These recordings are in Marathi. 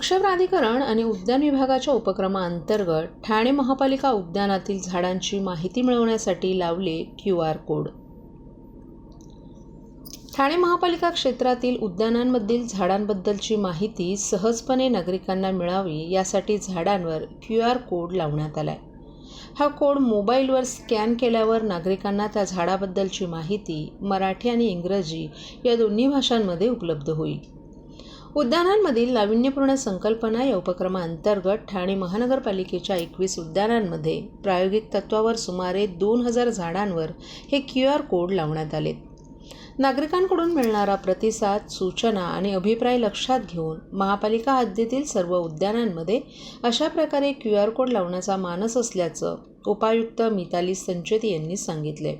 वृक्ष प्राधिकरण आणि उद्यान विभागाच्या उपक्रमाअंतर्गत ठाणे महापालिका उद्यानातील झाडांची माहिती मिळवण्यासाठी लावले क्यू आर कोड. ठाणे महापालिका क्षेत्रातील उद्यानांमधील झाडांबद्दलची माहिती सहजपणे नागरिकांना मिळावी यासाठी झाडांवर क्यू आर कोड लावण्यात आला आहे हा कोड मोबाईलवर स्कॅन केल्यावर नागरिकांना त्या झाडाबद्दलची माहिती मराठी आणि इंग्रजी या दोन्ही भाषांमध्ये उपलब्ध होईल. उद्यानांमधील नाविन्यपूर्ण संकल्पना या उपक्रमाअंतर्गत ठाणे महानगरपालिकेच्या एकवीस उद्यानांमध्ये प्रायोगिक तत्वावर सुमारे दोन हजार झाडांवर हे क्यू आर कोड लावण्यात आले. नागरिकांकडून मिळणारा प्रतिसाद सूचना आणि अभिप्राय लक्षात घेऊन महापालिका हद्दीतील सर्व उद्यानांमध्ये अशा प्रकारे क्यू आर कोड लावण्याचा मानस असल्याचं उपायुक्त मिताली संचेती यांनी सांगितले.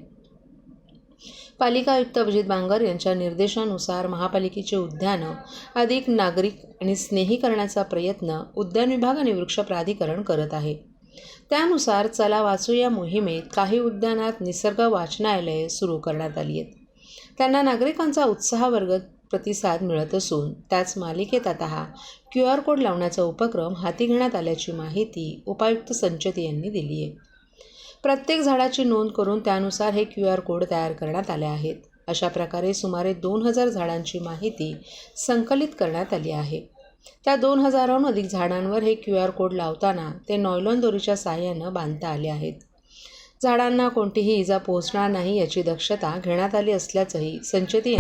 पालिका आयुक्त अभिजित बांगर यांच्या निर्देशानुसार महापालिकेचे उद्यानं अधिक नागरिक आणि स्नेही करण्याचा प्रयत्न उद्यान विभाग आणि वृक्ष प्राधिकरण करत आहे. त्यानुसार चला वाचू या मोहिमेत काही उद्यानात निसर्ग वाचनालये सुरू करण्यात आली आहेत. त्यांना नागरिकांचा उत्साहवर्ग प्रतिसाद मिळत असून त्याच मालिकेत आता हा क्यू आर कोड लावण्याचा उपक्रम हाती घेण्यात आल्याची माहिती उपायुक्त संचेती यांनी दिली आहे प्रत्येक झाडाची नोंद करून त्यानुसार हे क्यू आर कोड तयार करण्यात आले आहेत. अशा प्रकारे सुमारे दोन हजार झाडांची माहिती संकलित करण्यात आली आहे. त्या दोन हजाराहून अधिक झाडांवर हे क्यू आर कोड लावताना ते नॉयलॉन दोरीच्या साहाय्यानं बांधता आले आहेत. झाडांना कोणतीही इजा पोहोचणार नाही याची दक्षता घेण्यात आली असल्याचंही संचेती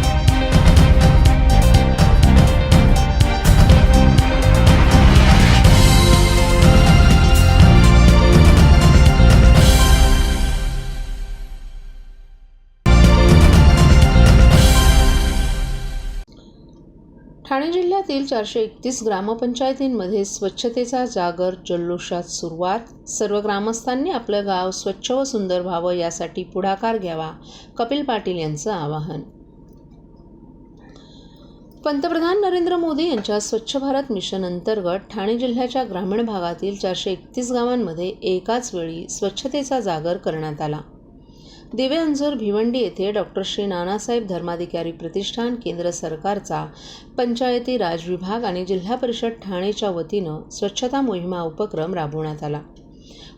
ठाणे जिल्ह्यातील चारशे एकतीस ग्रामपंचायतींमध्ये स्वच्छतेचा जागर जल्लोषात सुरुवात. सर्व ग्रामस्थांनी आपलं गाव स्वच्छ व सुंदर व्हावं यासाठी पुढाकार घ्यावा कपिल पाटील यांचं आवाहन. पंतप्रधान नरेंद्र मोदी यांच्या स्वच्छ भारत मिशन अंतर्गत ठाणे जिल्ह्याच्या ग्रामीण भागातील चारशे एकतीस गावांमध्ये एकाच वेळी स्वच्छतेचा जागर करण्यात आला. दिवे भिवंडी येथे डॉक्टर श्री नानासाहेब धर्माधिकारी प्रतिष्ठान केंद्र सरकारचा पंचायती राज विभाग आणि जिल्हा परिषद ठाणेच्या वतीनं स्वच्छता मोहिमा उपक्रम राबवण्यात आला.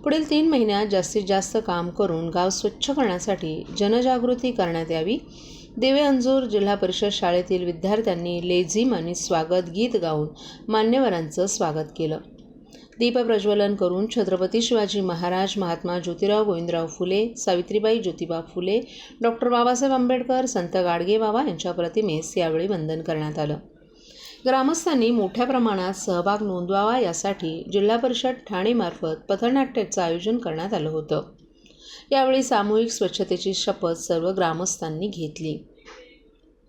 पुढील तीन महिन्यात जास्तीत जास्त काम करून गाव स्वच्छ करण्यासाठी जनजागृती करण्यात यावी. दिवे अंजूर जिल्हा परिषद शाळेतील विद्यार्थ्यांनी लेझिम आणि स्वागत गीत गाऊन मान्यवरांचं स्वागत केलं. दीपप्रज्वलन करून छत्रपती शिवाजी महाराज महात्मा ज्योतिराव गोविंदराव फुले सावित्रीबाई ज्योतिबा फुले डॉक्टर बाबासाहेब आंबेडकर संत गाडगे बाबा यांच्या प्रतिमेस यावेळी वंदन करण्यात आलं. ग्रामस्थांनी मोठ्या प्रमाणात सहभाग नोंदवावा यासाठी जिल्हा परिषद ठाणेमार्फत पथनाट्याचं आयोजन करण्यात आलं होतं. यावेळी सामूहिक स्वच्छतेची शपथ सर्व ग्रामस्थांनी घेतली.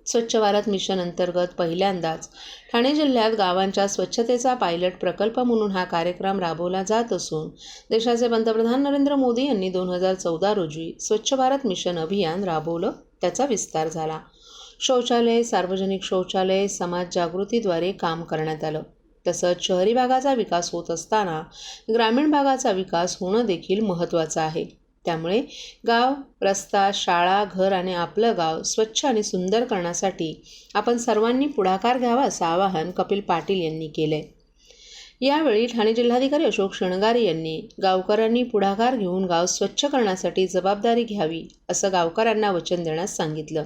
स्वच्छ भारत मिशन अंतर्गत पहिल्यांदाच ठाणे जिल्ह्यात गावांच्या स्वच्छतेचा पायलट प्रकल्प म्हणून हा कार्यक्रम राबवला जात असून देशाचे पंतप्रधान नरेंद्र मोदी यांनी दोन हजार चौदा रोजी स्वच्छ भारत मिशन अभियान राबवलं त्याचा विस्तार झाला. शौचालय सार्वजनिक शौचालय समाज जागृतीद्वारे काम करण्यात आलं. तसंच शहरी भागाचा विकास होत असताना ग्रामीण भागाचा विकास होणं देखील महत्त्वाचं आहे. त्यामुळे गाव रस्ता शाळा घर आणि आपलं गाव स्वच्छ आणि सुंदर करण्यासाठी आपण सर्वांनी पुढाकार घ्यावा असं आवाहन कपिल पाटील यांनी केलं आहे यावेळी ठाणे जिल्हाधिकारी अशोक शणगारे यांनी गावकऱ्यांनी पुढाकार घेऊन गाव स्वच्छ करण्यासाठी जबाबदारी घ्यावी असं गावकऱ्यांना वचन देण्यास सांगितलं.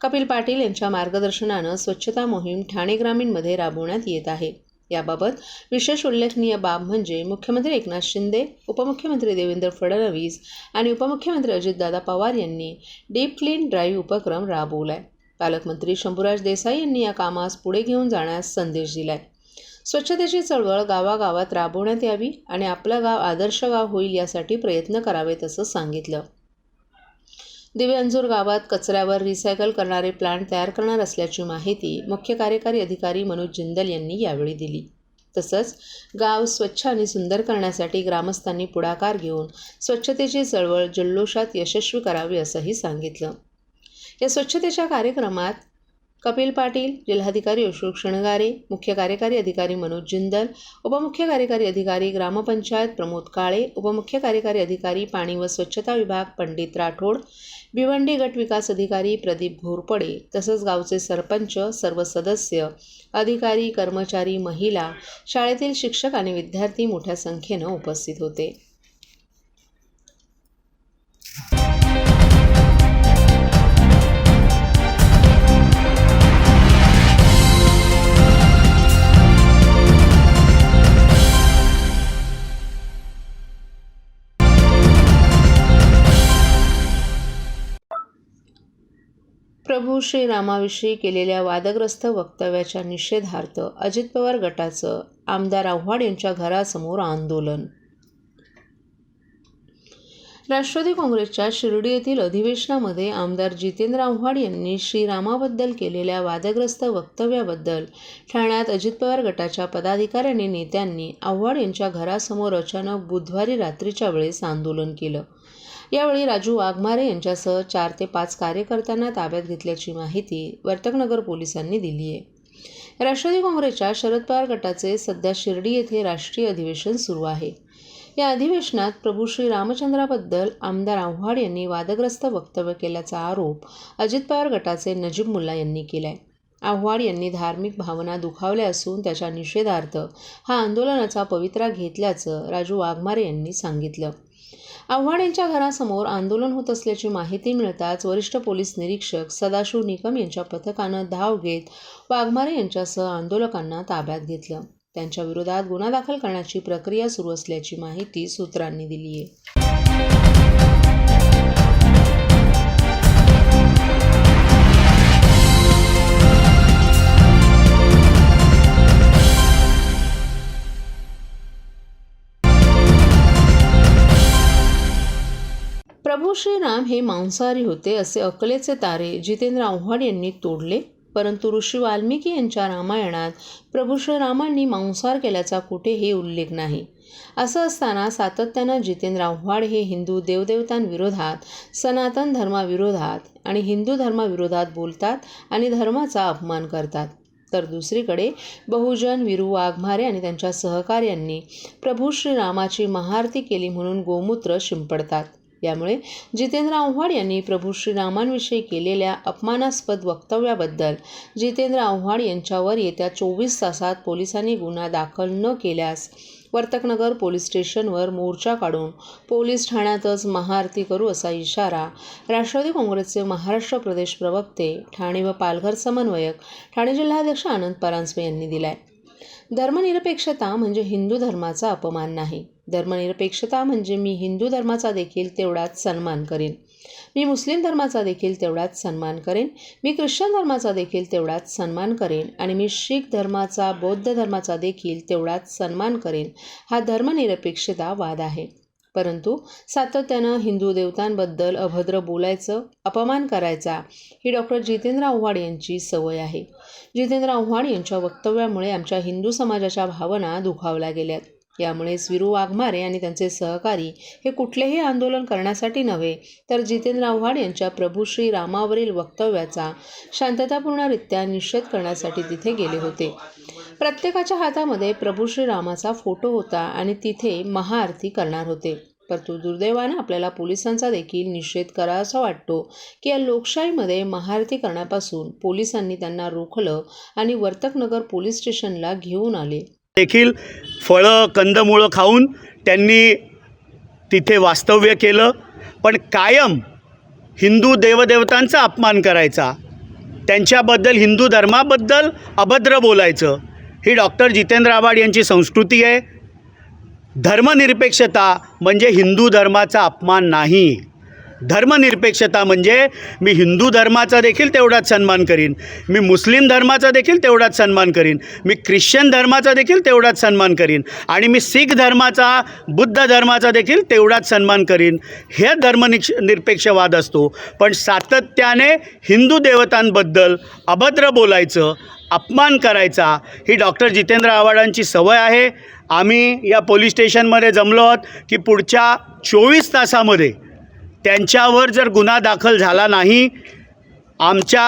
कपिल पाटील यांच्या मार्गदर्शनानं स्वच्छता मोहीम ठाणे ग्रामीणमध्ये राबवण्यात येत आहे. याबाबत विशेष उल्लेखनीय बाब म्हणजे मुख्यमंत्री एकनाथ शिंदे उपमुख्यमंत्री देवेंद्र फडणवीस आणि उपमुख्यमंत्री अजितदादा पवार यांनी डीप क्लीन ड्राईव्ह उपक्रम राबवलाय. पालकमंत्री शंभूराज देसाई यांनी या कामास पुढे घेऊन जाण्यास संदेश दिलाय. स्वच्छतेची चळवळ गावागावात राबवण्यात यावी आणि आपलं गाव आदर्श गाव होईल यासाठी प्रयत्न करावेत असं सांगितलं. दिवे अंजूर गावात कचऱ्यावर रिसायकल करणारे प्लांट तयार करणार असल्याची माहिती मुख्य कार्यकारी अधिकारी मनोज जिंदल यांनी यावेळी दिली. तसंच गाव स्वच्छ आणि सुंदर करण्यासाठी ग्रामस्थांनी पुढाकार घेऊन स्वच्छतेची चळवळ जल्लोषात यशस्वी करावी असंही सांगितलं. या स्वच्छतेच्या कार्यक्रमात कपिल पाटील जिल्हाधिकारी अशोक शणगारे मुख्य कार्यकारी अधिकारी मनोज जिंदल उपमुख्य कार्यकारी अधिकारी ग्रामपंचायत प्रमोद काळे उपमुख्य कार्यकारी अधिकारी पाणी व स्वच्छता विभाग पंडित राठोड भिवंडी गट विकास अधिकारी प्रदीप घोरपडे तसंच गावचे सरपंच सर्व सदस्य अधिकारी कर्मचारी महिला शाळेतील शिक्षक आणि विद्यार्थी मोठ्या संख्येनं उपस्थित होते. श्रीरामाविषयी केलेल्या वादग्रस्त वक्तव्याच्या निषेधार्थ अजित पवार गटाचं आमदार आव्हाड यांच्या घरासमोर आंदोलन. राष्ट्रवादी काँग्रेसच्या शिर्डी येथील अधिवेशनामध्ये आमदार जितेंद्र आव्हाड यांनी श्रीरामाबद्दल केलेल्या वादग्रस्त वक्तव्याबद्दल ठाण्यात अजित पवार गटाच्या पदाधिकाऱ्यांनी नेत्यांनी आव्हाड यांच्या घरासमोर अचानक बुधवारी रात्रीच्या वेळेस आंदोलन केलं. यावेळी राजू वाघमारे यांच्यासह चार ते पाच कार्यकर्त्यांना ताब्यात घेतल्याची माहिती वर्तकनगर पोलिसांनी दिली आहे. राष्ट्रवादी काँग्रेसच्या शरद पवार गटाचे सध्या शिर्डी येथे राष्ट्रीय अधिवेशन सुरू आहे. या अधिवेशनात प्रभू श्री रामचंद्राबद्दल आमदार आव्हाड यांनी वादग्रस्त वक्तव्य केल्याचा आरोप अजित पवार गटाचे नजीब मुल्ला यांनी केलाय. आव्हाड यांनी धार्मिक भावना दुखावल्या असून त्याच्या निषेधार्थ हा आंदोलनाचा पवित्रा घेतल्याचं राजू वाघमारे यांनी सांगितलं. आव्हाड यांच्या घरासमोर आंदोलन होत असल्याची माहिती मिळताच वरिष्ठ पोलीस निरीक्षक सदाशिव निकम यांच्या पथकानं धाव घेत वाघमारे यांच्यासह आंदोलकांना ताब्यात घेतलं. त्यांच्या विरोधात गुन्हा दाखल करण्याची प्रक्रिया सुरू असल्याची माहिती सूत्रांनी दिली आहे प्रभू श्रीराम हे मांसाहारी होते असे अकलेचे तारे जितेंद्र आव्हाड यांनी तोडले. परंतु ऋषी वाल्मिकी यांच्या रामायणात प्रभू श्रीरामांनी मांसाहार केल्याचा कुठेही उल्लेख नाही. असं असताना सातत्यानं जितेंद्र आव्हाड हे हिंदू देवदेवतांविरोधात सनातन धर्माविरोधात आणि हिंदू धर्माविरोधात बोलतात आणि धर्माचा अपमान करतात. तर दुसरीकडे बहुजन विरू वाघमारे आणि त्यांच्या सहकार्यांनी प्रभू श्रीरामाची महाआरती केली म्हणून गोमूत्र शिंपडतात. यामुळे जितेंद्र आव्हाड यांनी प्रभू श्रीरामांविषयी केलेल्या अपमानास्पद वक्तव्याबद्दल जितेंद्र आव्हाड यांच्यावर येत्या चोवीस तासात पोलिसांनी गुन्हा दाखल न केल्यास वर्तकनगर पोलीस स्टेशनवर मोर्चा काढून पोलीस ठाण्यातच महाआरती करू असा इशारा राष्ट्रवादी काँग्रेसचे महाराष्ट्र प्रदेश प्रवक्ते ठाणे व पालघर समन्वयक ठाणे जिल्हाध्यक्ष आनंद परांजपे यांनी दिलाय. धर्मनिरपेक्षता म्हणजे हिंदू धर्माचा अपमान नाही. धर्मनिरपेक्षता म्हणजे मी हिंदू धर्माचा देखील तेवढाच सन्मान करेन. मी मुस्लिम धर्माचा देखील तेवढाच सन्मान करेन. मी ख्रिश्चन धर्माचा देखील तेवढाच सन्मान करेन. आणि मी शीख धर्माचा बौद्ध धर्माचा देखील तेवढाच सन्मान करेन. हा धर्मनिरपेक्षता वाद आहे. परंतु सातत्यानं हिंदू देवतांबद्दल अभद्र बोलायचं अपमान करायचा ही डॉक्टर जितेंद्र आव्हाड यांची सवय आहे. जितेंद्र आव्हाड यांच्या वक्तव्यामुळे आमच्या हिंदू समाजाच्या भावना दुखावल्या गेल्यात. यामुळे विरू वाघमारे आणि त्यांचे सहकारी हे कुठलेही आंदोलन करण्यासाठी नव्हे तर जितेंद्र आव्हाड यांच्या प्रभू श्री रामावरील वक्तव्याचा शांततापूर्णरित्या निषेध करण्यासाठी तिथे गेले होते. प्रत्येकाच्या हातामध्ये प्रभू श्रीरामाचा फोटो होता आणि तिथे महाआरती करणार होते. परंतु दुर्दैवानं आपल्याला पोलिसांचा देखील निषेध करावासा वाटतो की या लोकशाहीमध्ये महाआरती करण्यापासून पोलिसांनी त्यांना रोखलं आणि वर्तकनगर पोलीस स्टेशनला घेऊन आले. देखील फळं कंदमुळं खाऊन त्यांनी तिथे वास्तव्य केलं. पण कायम हिंदू देवदेवतांचा अपमान करायचा. त्यांच्याबद्दल हिंदू धर्माबद्दल अभद्र बोलायचं. ही डॉक्टर जितेंद्र आव्हाड यांची संस्कृती आहे. धर्मनिरपेक्षता म्हणजे हिंदू धर्माचा अपमान नाही. धर्मनिरपेक्षता म्हणजे मी हिंदू धर्माचा देखील तेवढाच सन्मान करीन मी मुस्लिम धर्माचा देखील तेवढाच सन्मान करीन मी ख्रिश्चन धर्माचा देखील तेवढाच सन्मान करीन आणि मी शीख धर्माचा बुद्ध धर्माचा देखील तेवढाच सन्मान करीन. हे धर्मनिक्ष निरपेक्षवाद असतो. पण सातत्याने हिंदू देवतांबद्दल अभद्र बोलायचं अपमान करायचा ही डॉक्टर जितेंद्र आव्हाडांची सवय आहे. आम्ही या पोलीस स्टेशनमध्ये जमलो आहोत की पुढच्या चोवीस तासामध्ये त्यांच्यावर जर गुन्हा दाखल झाला नाही आमच्या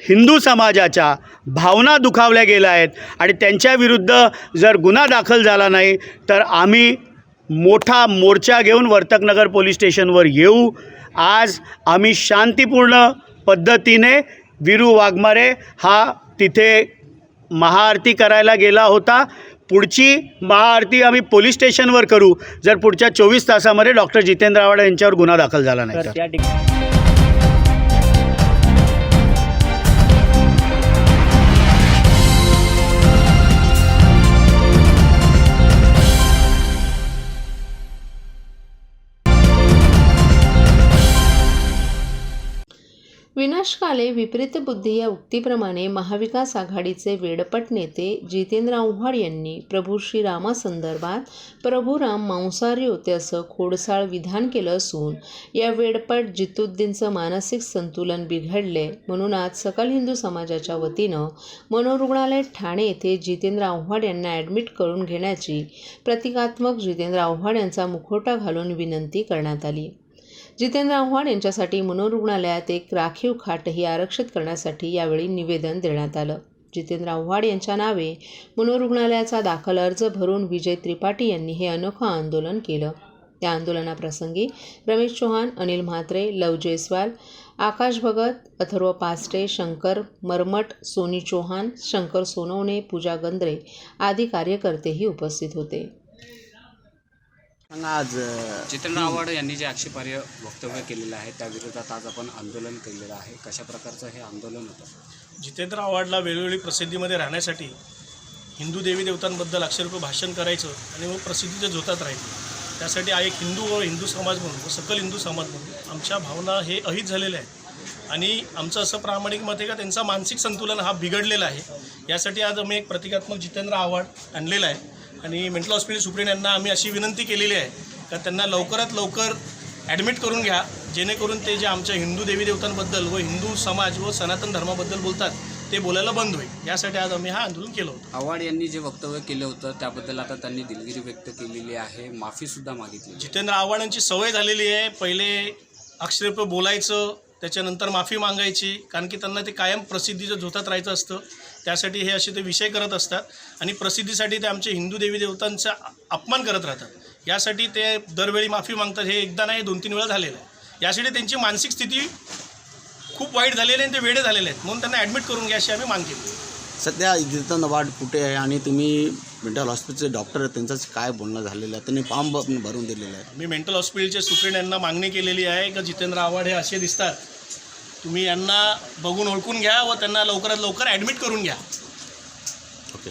हिंदू समाजाच्या भावना दुखावल्या गेल्या आहेत आणि त्यांच्याविरुद्ध जर गुन्हा दाखल झाला नाही तर आम्ही मोठा मोर्चा घेऊन वर्तकनगर पोलीस स्टेशनवर येऊ. आज आम्ही शांतीपूर्ण पद्धतीने वीरू वाघमारे हा तिथे महाआरती करायला गेला होता. पुढची महाआरती आम्ही पोलीस स्टेशनवर करू. जर पुढच्या चोवीस तासामध्ये डॉक्टर जितेंद्र आव्हाड यांच्यावर गुन्हा दाखल झाला नाही विनाशकाले विपरीत बुद्धी या उक्तीप्रमाणे महाविकास आघाडीचे वेडपट नेते जितेंद्र आव्हाड यांनी प्रभू श्रीरामासंदर्भात प्रभू राम मांसाहारी होते असं खोडसाळ विधान केलं असून या वेडपट जितुद्दीनचं मानसिक संतुलन बिघडले म्हणून आज सकल हिंदू समाजाच्या वतीनं मनोरुग्णालय ठाणे येथे जितेंद्र आव्हाड यांना ॲडमिट करून घेण्याची प्रतिकात्मक जितेंद्र आव्हाड यांचा मुखवटा घालून विनंती करण्यात आली. जितेंद्र आव्हाड यांच्यासाठी मनोरुग्णालयात एक राखीव खाटही आरक्षित करण्यासाठी यावेळी निवेदन देण्यात आलं. जितेंद्र आव्हाड यांच्या नावे मनोरुग्णालयाचा दाखल अर्ज भरून विजय त्रिपाठी यांनी हे अनोखं आंदोलन केलं. त्या आंदोलनाप्रसंगी रमेश चौहान अनिल म्हात्रे लव जयस्वाल आकाश भगत अथर्व पास्टे शंकर मरमट सोनी चौहान शंकर सोनवणे पूजा गंद्रे आदी कार्यकर्तेही उपस्थित होते. आज जितेंद्र आव्हाड यांनी जे आक्षेपार्ह वक्तव्य केलेलं आहे त्या विरोधात आज आपण आंदोलन केलेलं आहे. कशा प्रकारचं हे आंदोलन होतं? जितेंद्र आव्हाडला वेळोवेळी प्रसिद्धीमध्ये राहण्यासाठी हिंदू देवी देवतांबद्दल अक्षररूप भाषण करायचं आणि मग प्रसिद्धीच्या झोतात राहायचं. त्यासाठी आ- एक हिंदू व हिंदू समाज म्हणून व सकल हिंदू समाज म्हणून आमच्या भावना हे अहित झालेल्या आहेत. आणि आमचं असं प्रामाणिक मत आहे का त्यांचा मानसिक संतुलन हा बिघडलेला आहे. यासाठी आज आम्ही एक प्रतिकात्मक जितेंद्र आव्हाड आणलेला आहे. आणि मेंटल हॉस्पिटल सुप्रिंट यांना आम्ही अशी विनंती केलेली आहे का त्यांना लवकरात लवकर ॲडमिट करून घ्या जेणेकरून ते जे आमच्या हिंदू देवी देवतांबद्दल व हिंदू समाज व सनातन धर्माबद्दल बोलतात ते बोलायला बंद होईल. यासाठी आज आम्ही हा आंदोलन केलं होतं. आव्हाड यांनी जे वक्तव्य केलं होतं त्याबद्दल आता त्यांनी दिलगिरी व्यक्त केलेली आहे माफीसुद्धा मागितली जितेंद्र आव्हाडांची सवय झालेली आहे. पहिले अक्षरप बोलायचं त्याच्यानंतर माफी मागायची कारण की त्यांना ते कायम प्रसिद्धीच्या झोतात राहायचं असतं. त्यासाठी हे असे ते विषय करत असतात. आणि प्रसिद्धीसाठी ते आमचे हिंदू देवी देवतांचा अपमान करत राहतात. यासाठी ते दरवेळी माफी मागतात. हे एकदा नाही दोन तीन वेळा झालेलं आहे. यासाठी त्यांची मानसिक स्थिती खूप वाईट झालेली आहे आणि ते वेडे झालेले आहेत. म्हणून त्यांना ॲडमिट करून घ्या अशी आम्ही माग केली. सध्या जितेंद्र वाढ कुठे आहे आणि तुम्ही मेंटल हॉस्पिटलचे डॉक्टर आहेत. त्यांचं काय बोलणं झालेलं आहे? त्यांनी फॉर्म भरून दिलेलं आहे. मी मेंटल हॉस्पिटलचे सुप्रिंट यांना मागणी केलेली आहे की जितेंद्र आव्हाड हे असे दिसतात? तुम्ही यांना बघून ओळखून घ्या व त्यांना लवकरात लवकर ॲडमिट करून घ्या. ओके